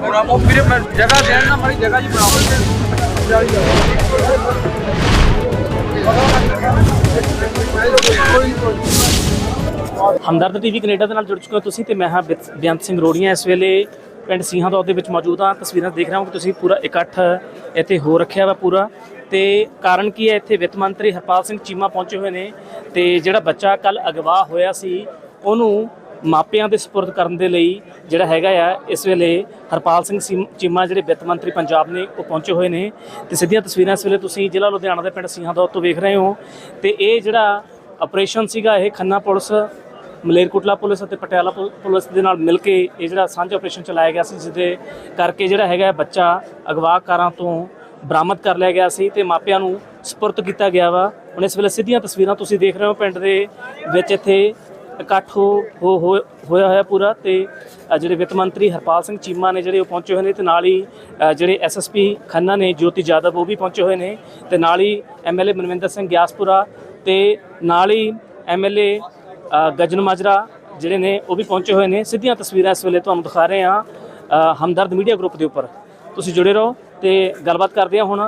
ਬਣਾਓ ਵੀਰੇ ਮੈਂ ਜਗ੍ਹਾ ਦੇਣ ਨਾ ਮਾੜੀ ਜਗ੍ਹਾ ਜੀ ਬਣਾਓ ਹਮਦਰਦ ਟੀਵੀ ਕੈਨੇਡਾ ਦੇ ਨਾਲ ਜੁੜ ਚੁੱਕੇ ਹੋ ਤੁਸੀਂ ਤੇ ਮੈਂ ਹਾਂ ਬਿਤ- ਬੇਅੰਤ ਸਿੰਘ ਰੋੜੀਆਂ। ਇਸ ਵੇਲੇ ਪਿੰਡ ਸੀਹਾਂ ਦੌਰ ਦੇ ਵਿੱਚ ਮੌਜੂਦ ਹਾਂ। ਤਸਵੀਰਾਂ ਦੇਖ ਰਹੇ ਹੋ ਕਿ ਤੁਸੀਂ ਪੂਰਾ ਇਕੱਠ ਇੱਥੇ ਹੋ ਰੱਖਿਆ ਵਾ ਪੂਰਾ। ਤੇ ਕਾਰਨ ਕੀ ਹੈ? ਇੱਥੇ ਵਿੱਤ ਮੰਤਰੀ ਹਰਪਾਲ ਸਿੰਘ ਚੀਮਾ ਪਹੁੰਚੇ ਹੋਏ ਨੇ ਤੇ ਜਿਹੜਾ ਬੱਚਾ ਕੱਲ ਅਗਵਾ ਹੋਇਆ ਸੀ, ਉਹਨੂੰ ਮਾਪਿਆਂ ਦੇ ਸਪੁਰਦ ਕਰਨ ਦੇ ਲਈ ਜਿਹੜਾ ਹੈਗਾ ਆ, ਇਸ ਵੇਲੇ ਹਰਪਾਲ ਸਿੰਘ ਸੀਮ- ਚੀਮਾ ਜਿਹੜੇ ਵਿੱਤ ਮੰਤਰੀ ਪੰਜਾਬ ਨੇ, ਉਹ ਪਹੁੰਚੇ ਹੋਏ ਨੇ ਤੇ ਸਿੱਧੀਆਂ ਤਸਵੀਰਾਂ ਇਸ ਵੇਲੇ ਤੁਸੀਂ ਜ਼ਿਲ੍ਹਾ ਲੁਧਿਆਣਾ ਦੇ ਪਿੰਡ ਸੀਹਾਂ ਦੌਰ ਤੋਂ ਵੇਖ ਰਹੇ ਹੋ ਤੇ ਇਹ ਜਿਹੜਾ ਆਪਰੇਸ਼ਨ ਸੀਗਾ, ਇਹ ਖੰਨਾ ਪੁਲਿਸ, ਮਲੇਰਕੋਟਲਾ ਪੁਲਿਸ ਅਤੇ ਪਟਿਆਲਾ ਪੁ- ਪੁਲਿਸ ਦੇ ਨਾਲ ਮਿਲ ਕੇ ਇਹ ਜਿਹੜਾ ਸਾਂਝਾ ਆਪਰੇਸ਼ਨ ਚਲਾਇਆ ਗਿਆ ਸੀ ਜਿਸ ਦੇ ਕਰਕੇ ਜਿਹੜਾ ਹੈਗਾ ਬੱਚਾ ਅਗਵਾਕਾਰਾਂ ਤੋਂ ਬਰਾਮਦ ਕਰ ਲਿਆ ਗਿਆ ਸੀ ਤੇ ਮਾਪਿਆਂ ਨੂੰ ਸਪੁਰਦ ਕੀਤਾ ਗਿਆ ਵਾ। ਹੁਣ ਇਸ ਵੇਲੇ ਸਿੱਧੀਆਂ ਤਸਵੀਰਾਂ ਤੁਸੀਂ ਦੇਖ ਰਹੇ ਹੋ ਪਿੰਡ ਦੇ ਵਿੱਚ ਇੱਥੇ ਇਕੱਠ ਹੋ ਹੋਇਆ ਹੋਇਆ ਪੂਰਾ ਤੇ ਜਿਹੜੇ ਵਿੱਤ ਮੰਤਰੀ ਹਰਪਾਲ ਸਿੰਘ ਚੀਮਾ ਨੇ ਜਿਹੜੇ ਉਹ ਪਹੁੰਚੇ ਹੋਏ ਨੇ ਤੇ ਨਾਲ ਹੀ ਅ, ਜਿਹੜੇ ਐਸਐਸਪੀ ਖੰਨਾ ਨੇ ਜੋਤੀ ਜਾਦਵ ਉਹ ਵੀ ਪਹੁੰਚੇ ਹੋਏ ਨੇ ਤੇ ਨਾਲ ਹੀ ਐਮਐਲਏ ਮਨਵਿੰਦਰ ਸਿੰਘ ਗਿਆਸਪੁਰਾ ਤੇ ਨਾਲ ਹੀ ਐਮਐਲਏ ਗਜਨ ਮਾਜਰਾ ਜਿਹੜੇ ਨੇ ਉਹ ਵੀ ਪਹੁੰਚੇ ਹੋਏ ਨੇ। ਸਿੱਧੀਆਂ ਤਸਵੀਰਾਂ ਇਸ ਵੇਲੇ ਤੁਹਾਨੂੰ ਦਿਖਾ ਰਹੇ ਹਾਂ ਹਮਦਰਦ ਮੀਡੀਆ ਗਰੁੱਪ ਦੇ ਉੱਪਰ। ਤੁਸੀਂ ਜੁੜੇ ਰਹੋ। ਤੇ ਗੱਲਬਾਤ ਕਰਦੇ ਹਾਂ ਹੁਣ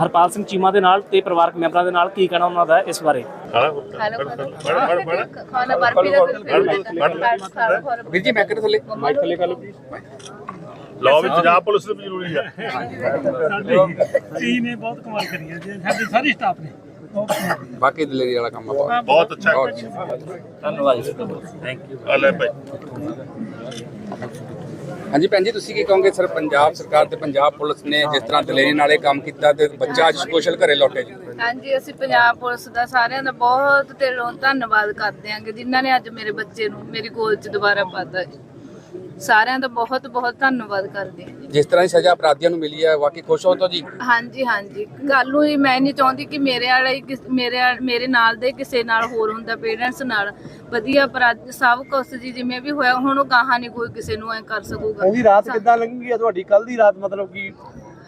ਹਰਪਾਲ ਸਿੰਘ ਚੀਮਾ ਦੇ ਨਾਲ ਤੇ ਪਰਿਵਾਰਕ ਮੈਂਬਰਾਂ ਦੇ ਨਾਲ ਕੀ ਕਹਿਣਾ ਉਹਨਾਂ ਦਾ ਇਸ ਬਾਰੇ? ਹੈਲੋ ਖਾਣਾ ਬਰਫੀ ਦਾ। ਫਿਰ ਵੀਰ ਜੀ ਮੈਂ ਕਿਹੜੇ ਥੱਲੇ? ਮਾਈਕ ਥੱਲੇ ਕਰ ਲਓ। ਲਾਅ ਵਿੱਚ ਪੰਜਾਬ ਪੁਲਿਸ ਦੀ ਵੀ ਜ਼ਰੂਰੀ ਹੈ ਟੀ ਨੇ ਬਹੁਤ ਕਮਾਲ ਕਰੀ ਹੈ ਜੀ। ਸਾਡੇ ਸਾਰੇ ਸਟਾਫ ਨੇ। ਬਾਕੀ ਦਲੇਰੀ ਵਾਲਾ ਕੰਮ ਆਪਾਂ ਬਹੁਤ ਅੱਛਾ। ਧੰਨਵਾਦ ਥੈਂਕ ਯੂ ਆ ਲੈ ਭਾਈ। ਹਾਂਜੀ ਭੈਣ ਜੀ, ਤੁਸੀਂ ਕੀ ਕਹੋਗੇ? ਸਰ, ਪੰਜਾਬ ਸਰਕਾਰ ਤੇ ਪੰਜਾਬ ਪੁਲਿਸ ਨੇ ਜਿਸ ਤਰ੍ਹਾਂ ਦਲੇਰੀ ਨਾਲ ਇਹ ਕੰਮ ਕੀਤਾ ਤੇ ਬੱਚਾ ਅੱਜ ਸੋਸ਼ਲ ਘਰੇ ਲੌਟੇ ਜੀ? ਹਾਂਜੀ, ਅਸੀਂ ਪੰਜਾਬ ਪੁਲਿਸ ਦਾ ਸਾਰਿਆਂ ਦਾ ਬਹੁਤ ਦਿਲੋਂ ਧੰਨਵਾਦ ਕਰਦੇ ਹਾਂ ਕਿ ਜਿਨ੍ਹਾਂ ਨੇ ਅੱਜ ਮੇਰੇ ਬੱਚੇ ਨੂੰ ਮੇਰੀ ਗੋਦ 'ਚ ਦੁਬਾਰਾ ਪਾਤਾ ਜੀ। ਸਾਰਿਆਂ ਦਾ ਬਹੁਤ ਬਹੁਤ ਧੰਨਵਾਦ ਕਰਦੇ ਹਾਂ। ਜੀ। ਜਿਸ ਤਰ੍ਹਾਂ ਦੀ ਸਜ਼ਾ ਅਪਰਾਧੀਆਂ ਨੂੰ ਮਿਲੀ ਹੈ ਵਾਕਈ ਖੁਸ਼ ਹੋ ਤੋ ਜੀ? ਹਾਂਜੀ ਹਾਂਜੀ। ਕੱਲ ਨੂੰ ਹੀ ਮੈਂ ਨਹੀਂ ਚਾਹੁੰਦੀ ਕਿ ਮੇਰੇ ਵਾਲਾ ਹੀ ਕਿਸ- ਮੇਰੇ ਵਾਲ- ਮੇਰੇ ਨਾਲ ਦੇ ਕਿਸੇ ਨਾਲ ਹੋਰ ਹੁੰਦਾ ਪੇਰੈਂਟਸ ਨਾਲ। ਵਧੀਆ ਅਪਰਾਧ ਸਭ ਕੁਛ ਜੀ ਜਿਵੇਂ ਵੀ ਹੋਇਆ ਹੁਣ ਉਹ ਗਾਹਾਂ ਨਹੀਂ ਕੋਈ ਕਿਸੇ ਨੂੰ ਐ ਕਰ ਸਕੂਗਾ। ਉਹਦੀ ਰਾਤ ਕਿੱਦਾਂ ਲੰਘੀ ਆ ਤੁਹਾਡੀ? ਕੱਲ ਦੀ ਰਾਤ ਮਤਲਬ ਕਿ?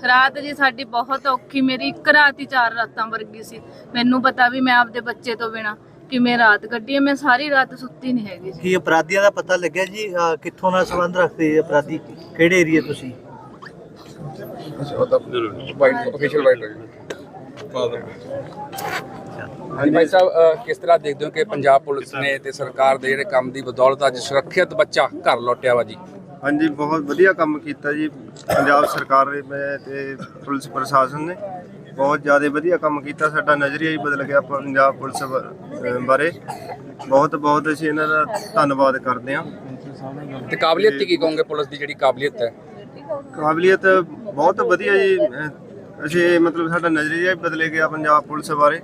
ਰਾਤ ਜੀ ਸਾਡੀ ਬਹੁਤ ਔਖੀ ਮੇਰੀ ਇੱਕ ਰਾਤ ਹੀ ਚਾਰ ਰਾਤਾਂ ਵਰਗੀ ਸੀ। ਮੈਨੂੰ ਪਤਾ ਵੀ ਮੈਂ ਆਪਦੇ ਬੱਚੇ ਤੋਂ ਬਿਨਾ ਕਿਵੇਂ ਰਾਤ ਕੱਢੀ ਹੈ। ਮੈਂ ਸਾਰੀ ਰਾਤ ਸੁੱਤੀ ਨਹੀਂ ਹੈਗੀ ਜੀ। ਕੀ ਅਪਰਾਧੀਆਂ ਦਾ ਪਤਾ ਲੱਗਿਆ ਜੀ? ਅਹ ਕਿੱਥੋਂ ਨਾਲ ਸੰਬੰਧ ਰੱਖਦੇ ਅਪਰਾਧੀ? ਕਿਹੜੇ ਏਰੀਆ ਤੁਸੀਂ? ਉਹ ਤਾਂ ਵਾਈਟ ਅਫੀਸ਼ੀਅਲ ਵਾਈਟ ਹਾਂਜੀ ਭਾਈ ਸਾਹਿਬ ਕਿਸ ਤਰ੍ਹਾਂ ਦੇਖਦੇ ਹੋ ਕਿ ਪੰਜਾਬ ਪੁਲਿਸ ਨੇ ਤੇ ਸਰਕਾਰ ਦੇ ਜਿਹੜੇ ਕੰਮ ਦੀ ਬਦੌਲਤ ਅੱਜ ਸੁਰੱਖਿਅਤ ਬੱਚਾ ਘਰ ਲੌਟਿਆ ਵਾ ਜੀ? ਹਾਂਜੀ ਬਹੁਤ ਵਧੀਆ ਕੰਮ ਕੀਤਾ ਜੀ। ਪੰਜਾਬ ਸਰਕਾਰ ਨੇ ਤੇ ਪੁਲਿਸ ਪ੍ਰਸ਼ਾਸਨ ਨੇ। ਬਹੁਤ ਜ਼ਿਆਦਾ ਵਧੀਆ ਕੰਮ ਕੀਤਾ ਸਾਡਾ ਨਜ਼ਰੀਆ ਹੀ ਬਦਲ ਗਿਆ ਪੰਜਾਬ ਪੁਲਿਸ ਬ- ਬਾਰੇ। ਬਹੁਤ ਬਹੁਤ ਅਸੀਂ ਇਹਨਾਂ ਦਾ ਧੰਨਵਾਦ ਕਰਦੇ ਹਾਂ। ਤੇ ਕਾਬਲੀਅਤ ਦੀ ਕੀ ਕਹੋਗੇ ਪੁਲਿਸ ਦੀ ਜਿਹੜੀ ਕਾਬਲੀਅਤ ਹੈ? ਕਾਬਲੀਅਤ ਬਹੁਤ ਵਧੀਆ ਜੀ ਅਹ ਅਸੀਂ ਮਤਲਬ ਸਾਡਾ ਨਜ਼ਰੀਆ ਹੀ ਬਦਲੇ ਗਿਆ ਪੰਜਾਬ ਪੁਲਿਸ ਬਾਰੇ।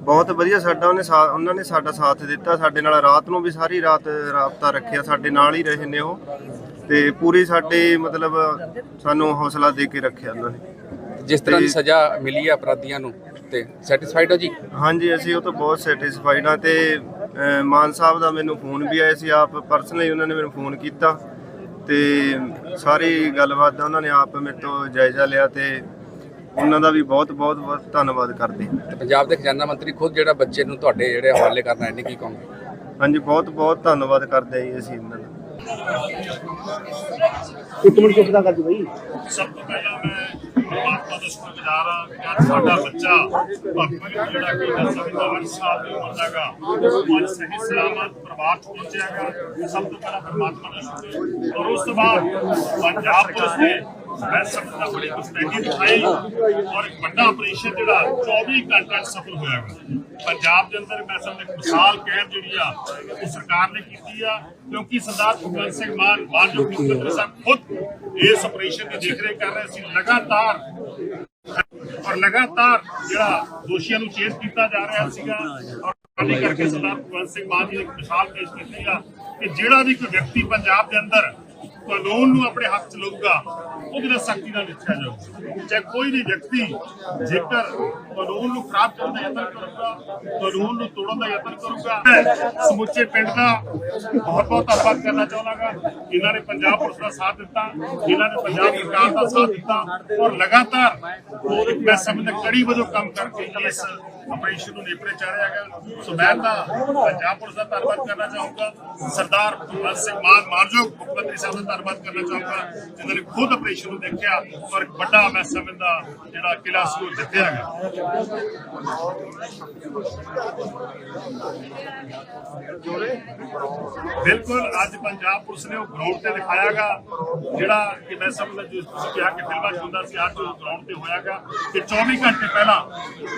ਬਹੁਤ ਵਧੀਆ ਸਾਡਾ ਉਹਨੇ ਸਾ- ਉਹਨਾਂ ਨੇ ਸਾਡਾ ਸਾਥ ਦਿੱਤਾ ਸਾਡੇ ਨਾਲ ਰਾਤ ਨੂੰ ਵੀ ਸਾਰੀ ਰਾਤ ਰਾਬਤਾ ਰੱਖਿਆ ਸਾਡੇ ਨਾਲ ਹੀ ਰਹੇ ਨੇ ਉਹ। ਤੇ ਪੂਰੀ ਸਾਡੇ ਮਤਲਬ ਸਾਨੂੰ ਹੌਸਲਾ ਦੇ ਕੇ ਰੱਖਿਆ ਉਹਨਾਂ ਨੇ। ਜਿਸ ਤਰ੍ਹਾਂ ਦੀ ਸਜ਼ਾ ਮਿਲੀ ਹੈ ਅਪਰਾਧੀਆਂ ਨੂੰ ਤੇ ਸੈਟੀਸਫਾਈਡ ਹੋ ਜੀ ਹਾਂਜੀ ਅਸੀਂ ਉਹ ਤੋਂ ਬਹੁਤ ਸੈਟੀਸਫਾਈਡ ਹਾਂ ਤੇ ਮਾਨ ਸਾਹਿਬ ਦਾ ਮੈਨੂੰ ਫੋਨ ਵੀ ਆਇਆ ਸੀ ਆਪ ਪਰਸਨਲੀ ਉਹਨਾਂ ਨੇ ਮੈਨੂੰ ਫੋਨ ਕੀਤਾ ਤੇ ਸਾਰੀ ਗੱਲਬਾਤ ਦਾ ਉਹਨਾਂ ਨੇ ਆਪ ਮੇਰੇ ਤੋਂ ਜਾਇਜ਼ਾ ਲਿਆ ਤੇ ਉਹਨਾਂ ਦਾ ਵੀ ਬਹੁਤ ਬਹੁਤ ਬਹੁਤ ਧੰਨਵਾਦ ਕਰਦੇ ਹਾਂ ਤੇ ਪੰਜਾਬ ਦੇ ਖਜ਼ਾਨਾ ਮੰਤਰੀ ਖੁਦ ਜਿਹੜਾ ਬੱਚੇ ਨੂੰ ਤੁਹਾਡੇ ਜਿਹੜੇ ਹਵਾਲੇ ਕਰਨਾ ਇਹਨੇ ਕੀ ਕਹੋਗੇ ਹਾਂਜੀ ਬਹੁਤ ਬਹੁਤ ਧੰਨਵਾਦ ਕਰਦੇ ਹਾਂ ਜੀ ਅਸੀਂ ਇਹਨਾਂ ਦਾ ਇੱਕ ਮਿੰਟ ਚੁੱਪ ਦਾ ਕਰ ਜੀ ਬਈ ਸਭ ਤੋਂ ਪਹਿਲਾਂ ਮੈਂ ਪਰਮਾਤਮਾ ਦਾ ਸ਼ੁਕਰਗੁਜ਼ਾਰ ਹਾਂ ਕਿ ਅੱਜ ਸਾਡਾ ਬੱਚਾ ਭਗਤ ਜਿਹੜਾ ਕਿ 8 ਸਾਲ ਦੀ ਉਮਰ ਦਾਗਾ ਅੱਜ ਸਹੀ ਸਲਾਮਤ ਪਰਿਵਾਰ ਚ ਪਹੁੰਚਿਆਗਾ ਸਭ ਤੋਂ ਪਹਿਲਾਂ ਪਰਮਾਤਮਾ ਦਾ ਸ਼ੁਕਰ ਔਰ ਉਸ ਤੋਂ ਬਾਅਦ ਪੰਜਾਬ ਪੁਲਿਸ ਨੇ ਮੈਂ ਸਭ ਦਾ ਬੜੀ ਮੁਸਤੈਦੀ ਦਿਖਾਈ ਔਰ ਇੱਕ ਵੱਡਾ ਆਪਰੇਸ਼ਨ ਜਿਹੜਾ 24 ਘੰਟੇ ਸਫਲ ਹੋਇਆਗਾ ਪੰਜਾਬ ਦੇ ਅੰਦਰ ਮੈਂ ਸਭ ਮਿਸਾਲ ਕਹਿਣ ਜਿਹੜੀ ਆ, ਉਹ ਸਰਕਾਰ ਨੇ ਕੀਤੀ ਆ, ਕਿਉਂਕਿ ਸਰਦਾਰ ਭਗਵੰਤ ਸਿੰਘ ਮਾਨ ਮਾਨਯੋਗ ਮੁੱਖ ਮੰਤਰੀ ਸਾਹਿਬ ਖੁਦ ਇਸ ਆਪਰੇਸ਼ਨ ਦੀ ਦੇਖਰੇਖ ਕਰ ਰਹੇ ਸੀ, ਲਗਾਤਾਰ ਔਰ ਲਗਾਤਾਰ ਜਿਹੜਾ ਦੋਸ਼ੀਆਂ ਨੂੰ ਚੇਸ ਕੀਤਾ ਜਾ ਰਿਹਾ ਸੀਗਾ, ਔਰ ਖਾਲੀ ਕਰਕੇ ਸਰਦਾਰ ਭਗਵੰਤ ਸਿੰਘ ਮਾਨ ਜੀ ਨੇ ਇੱਕ ਮਿਸਾਲ ਪੇਸ਼ ਕੀਤੀ ਆ ਕਿ ਜਿਹੜਾ ਵੀ ਕੋਈ ਵਿਅਕਤੀ ਪੰਜਾਬ ਦੇ ਅੰਦਰ ਕਾਨੂੰਨ ਨੂੰ ਆਪਣੇ ਹੱਥ 'ਚ ਲਊਗਾ ਉਹਦੇ ਨਾਲ ਸਖਤੀ ਨਾਲ ਲਿਖਿਆ ਜਾਊ ਚਾਹੇ ਕੋਈ ਵੀ ਵਿਅਕਤੀ ਜੇਕਰ ਕਾਨੂੰਨ ਨੂੰ ਖਰਾਬ ਕਰਨ ਦਾ ਯਤਨ ਕਰੂਗਾ, ਕਾਨੂੰਨ ਨੂੰ ਤੋੜਨ ਦਾ ਯਤਨ ਕਰੂਗਾ, ਸਮੁੱਚੇ ਪਿੰਡ ਦਾ ਬਹੁਤ ਬਹੁਤ ਧੰਨਵਾਦ ਕਰਨਾ ਚਾਹੁੰਦਾਗਾ ਜਿਨ੍ਹਾਂ ਨੇ ਪੰਜਾਬ ਪੁਲਿਸ ਦਾ ਸਾਥ ਦਿੱਤਾ ਜਿਨ੍ਹਾਂ ਨੇ ਪੰਜਾਬ ਸਰਕਾਰ ਦਾ ਸਾਥ ਦਿੱਤਾ ਔਰ ਲਗਾਤਾਰ ਮੈਂ ਸਮਝਦਾ ਕੜੀ ਵਜੋਂ ਕੰਮ ਕਰਕੇ ਇਸ ਆਪਰੇਸ਼ਨ ਨੂੰ ਨੇਪਰੇ ਚਾੜਿਆ ਗਿਆ ਸੋ ਮੈਂ ਤਾਂ ਪੰਜਾਬ ਪੁਲਿਸ ਦਾ ਧੰਨਵਾਦ ਕਰਨਾ ਚਾਹੂੰਗਾ। ਸਰਦਾਰ ਭਗਵੰਤ ਸਿੰਘ ਮਾਨ ਮਾਨਯੋਗ ਮੁੱਖ ਮੰਤਰੀ ਸਾਹਿਬ ਦਾ ਧੰਨਵਾਦ ਕਰਨਾ ਚਾਹੂੰਗਾ, ਜਿਨ੍ਹਾਂ ਨੇ ਖੁਦ ਆਪਰੇਸ਼ਨ ਨੂੰ ਦੇਖਿਆ ਔਰ ਵੱਡਾ ਮੈਂ ਸਮਝਦਾ ਜਿਹੜਾ ਕਿਲਾ ਸੀ ਉਹ ਜਿੱਤਿਆ ਗਿਆ ਬਿਲਕੁਲ, ਅੱਜ ਪੰਜਾਬ ਪੁਲਿਸ ਨੇ ਉਹ ਗਰਾਊਂਡ ਤੇ ਦਿਖਾਇਆਗਾ ਜਿਹੜਾ ਕਿ ਮੈਂ ਸਮਝਦਾ ਜਿਸ ਤੁਸੀਂ ਕਿਹਾ ਕਿ ਫਿਲਮਾਂ 'ਚ ਹੁੰਦਾ ਸੀ, ਅੱਜ ਉਹ ਗਰਾਊਂਡ ਤੇ ਹੋਇਆਗਾ ਕਿ 24 ਘੰਟੇ ਪਹਿਲਾਂ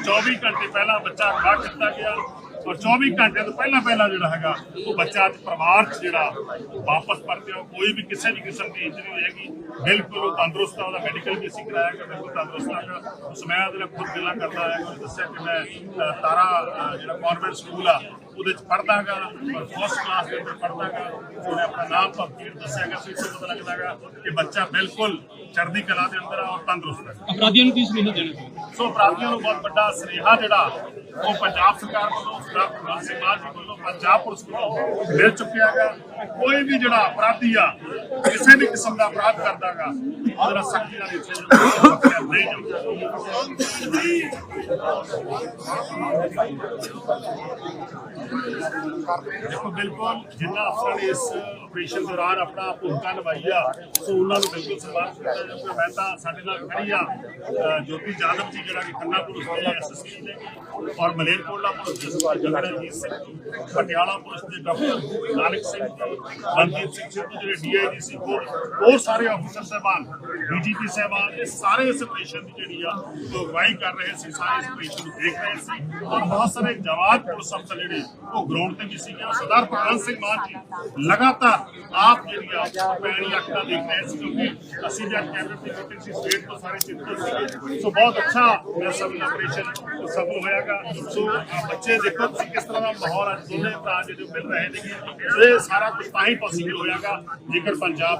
24 ਘੰਟੇ ਪਹਿਲਾਂ ਬੱਚਾ ਅਗਵਾ ਕੀਤਾ ਗਿਆ ਔਰ 24 ਘੰਟੇ ਤੋਂ ਪਹਿਲਾਂ ਪਹਿਲਾਂ ਜਿਹੜਾ ਹੈਗਾ, ਉਹ ਬੱਚਾ ਅੱਜ ਪਰਿਵਾਰ 'ਚ ਜਿਹੜਾ ਵਾਪਸ ਪਰਤਿਆ ਕੋਈ ਵੀ ਕਿਸੇ ਵੀ ਕਿਸਮ ਦੀ ਇੰਜਰੀ ਨਹੀਂ ਹੈਗੀ। ਬਿਲਕੁਲ ਉਹ ਤੰਦਰੁਸਤ ਆ, ਉਹਦਾ ਮੈਡੀਕਲ ਵੀ ਅਸੀਂ ਕਰਾਇਆ ਕਿ ਬਿਲਕੁਲ ਤੰਦਰੁਸਤ ਹੈਗਾ। ਉਸ ਮੈਂ ਉਹਦੇ ਨਾਲ ਖੁਦ ਗੱਲਾਂ ਕਰਦਾ ਹੈ ਉਹਨੇ ਦੱਸਿਆ ਕਿ ਮੈਂ ਤਾਰਾ ਜਿਹੜਾ ਕਨਵੈਂਟ ਸਕੂਲ ਆ, ਉਹਦੇ ਚ ਪੜਦਾਗਾ ਔਰ ਫਸਟ ਕਲਾਸ ਦੇ ਅੰਦਰ ਪੜਦਾਗਾ ਉਹਨੇ ਆਪਣਾ ਨਾਮ ਭਰਤੀ ਦੱਸਿਆਗਾ ਸੀ ਇਸੇ ਪਤਾ ਲੱਗਦਾਗਾ ਕਿ ਬੱਚਾ ਬਿਲਕੁਲ ਚੜ੍ਹਦੀ ਕਲਾ ਦੇ ਅੰਦਰ ਆ ਔਰ ਤੰਦਰੁਸਤ ਹੈ ਅਪਰਾਧੀਆਂ ਨੂੰ ਕੀ ਸੁਨੇਹਾ ਦੇਣਾ ਚਾਹੁੰਦੇ ਸੋ ਅਪਰਾਧੀਆਂ ਨੂੰ ਬਹੁਤ ਵੱਡਾ ਸੁਨੇਹਾ ਜਿਹੜਾ ਉਹ ਪੰਜਾਬ ਸਰਕਾਰ ਵੱਲੋਂ ਸਰਦਾਰ ਭਗਵੰਤ ਸਿੰਘ ਮਾਨ ਜੀ ਵੱਲੋਂ ਪੰਜਾਬ ਪੁਲਿਸ ਵੱਲੋਂ ਮਿਲ ਚੁੱਕਿਆ ਹੈਗਾ। ਕੋਈ ਵੀ ਜਿਹੜਾ ਅਪਰਾਧੀ ਆ ਕਿਸੇ ਵੀ ਕਿਸਮ ਦਾ ਅਪਰਾਧ ਕਰਦਾਗਾ ਉਹਦੇ ਸਖਤੀ ਨਾਲ ਇੱਥੇ ਨਹੀਂ ਦੇਖੋ ਬਿਲਕੁਲ ਜਿੰਨਾ ਅਫਸਰਾਂ ਨੇ ਇਸ ਆਪਰੇਸ਼ਨ ਦੌਰਾਨ ਆਪਣਾ ਭੂਮਿਕਾ ਨਿਭਾਈ ਆ ਸੋ ਉਹਨਾਂ ਨੂੰ ਬਿਲਕੁਲ ਸਨਮਾਨ ਕੀਤਾ ਜਾਊਗਾ ਮੈਂ ਤਾਂ ਸਾਡੇ ਨਾਲ ਖੜੀ ਆ ਅ, ਜੋਤੀ ਜਾਦਵ ਜੀ ਜਿਹੜਾ ਕਿ ਖੰਨਾ ਪੁਲਿਸ ਦੇ ਐਸਐਸਪੀ ਨੇ ਔਰ ਮਲੇਰਕੋਟਲਾ ਪੁਲਿਸ ਦੇ ਸਰਦਾਰ ਜਗਰਜੀਤ ਸਿੰਘ ਜੀ, ਪਟਿਆਲਾ ਪੁਲਿਸ ਦੇ ਡਾਕਟਰ ਨਾਨਕ ਸਿੰਘ ਜੀ ਮਨਦੀਪ ਸਿੰਘ ਸਿੱਧੂ ਜਿਹੜੇ ਡੀਆਈਜੀ ਸੀ ਹੋਰ ਹੋਰ ਸਾਰੇ ਅਫਸਰ ਸਾਹਿਬਾਨ ਡੀਜੀਪੀ ਸਾਹਿਬਾਨ ਇਹ ਸਾਰੇ ਇਸ ਆਪਰੇਸ਼ਨ ਦੀ ਜਿਹੜੀ ਆ ਉਹ ਅਗਵਾਈ ਕਰ ਰਹੇ ਸੀ ਸਾਰੇ ਇਸ ਆਪਰੇਸ਼ਨ ਨੂੰ ਦੇਖ ਰਹੇ ਸੀ ਔਰ ਬਹੁਤ ਸਾਰੇ ਜਵਾਨ ਪੁਲਿਸ ਅਫਸਰ ਜਿਹੜੇ ਉਹ ਗਰਾਊਂਡ ਤੇ ਵੀ ਸੀਗੇ ਔਰ ਸਰਦਾਰ ਭਗਵੰਤ ਸਿੰਘ ਮਾਨ ਜੀ ਲਗਾਤਾਰ ਆਪ ਜਿਹੜੀ ਆ ਪੈਣੀ ਅੱਖਾਂ ਦੇਖ ਰਹੇ ਸੀ ਕਿਉਂਕਿ ਅਸੀਂ ਜਦ ਕੈਮਰੇ ਦੀ ਮੀਟਿੰਗ ਸੀ ਸਟੇਟ ਤੋਂ ਸਾਰੇ ਚਿੰਤਤ ਸੀਗੇ ਸੋ ਬਹੁਤ ਅੱਛਾ ਮੈਂ ਸਭ ਆਪਰੇਸ਼ਨ ਸਫਲ ਹੋਇਆਗਾ ਸੋ ਅਹ ਬੱਚੇ ਦੇਖੋ ਤੁਸੀਂ ਕਿਸ ਤਰ੍ਹਾਂ ਦਾ ਮਾਹੌਲ ਅੱਜ ਦੋਨੇ ਭਰਾ ਜਿਹੜੇ ਮਿਲ ਰਹੇ ਨੇ ਇਹ ਸਾਰਾ ਕੁਝ ਤਾਂ ਹੀ ਪੋਸੀਬਲ ਹੋਇਆਗਾ ਜੇਕਰ ਪੰਜਾਬ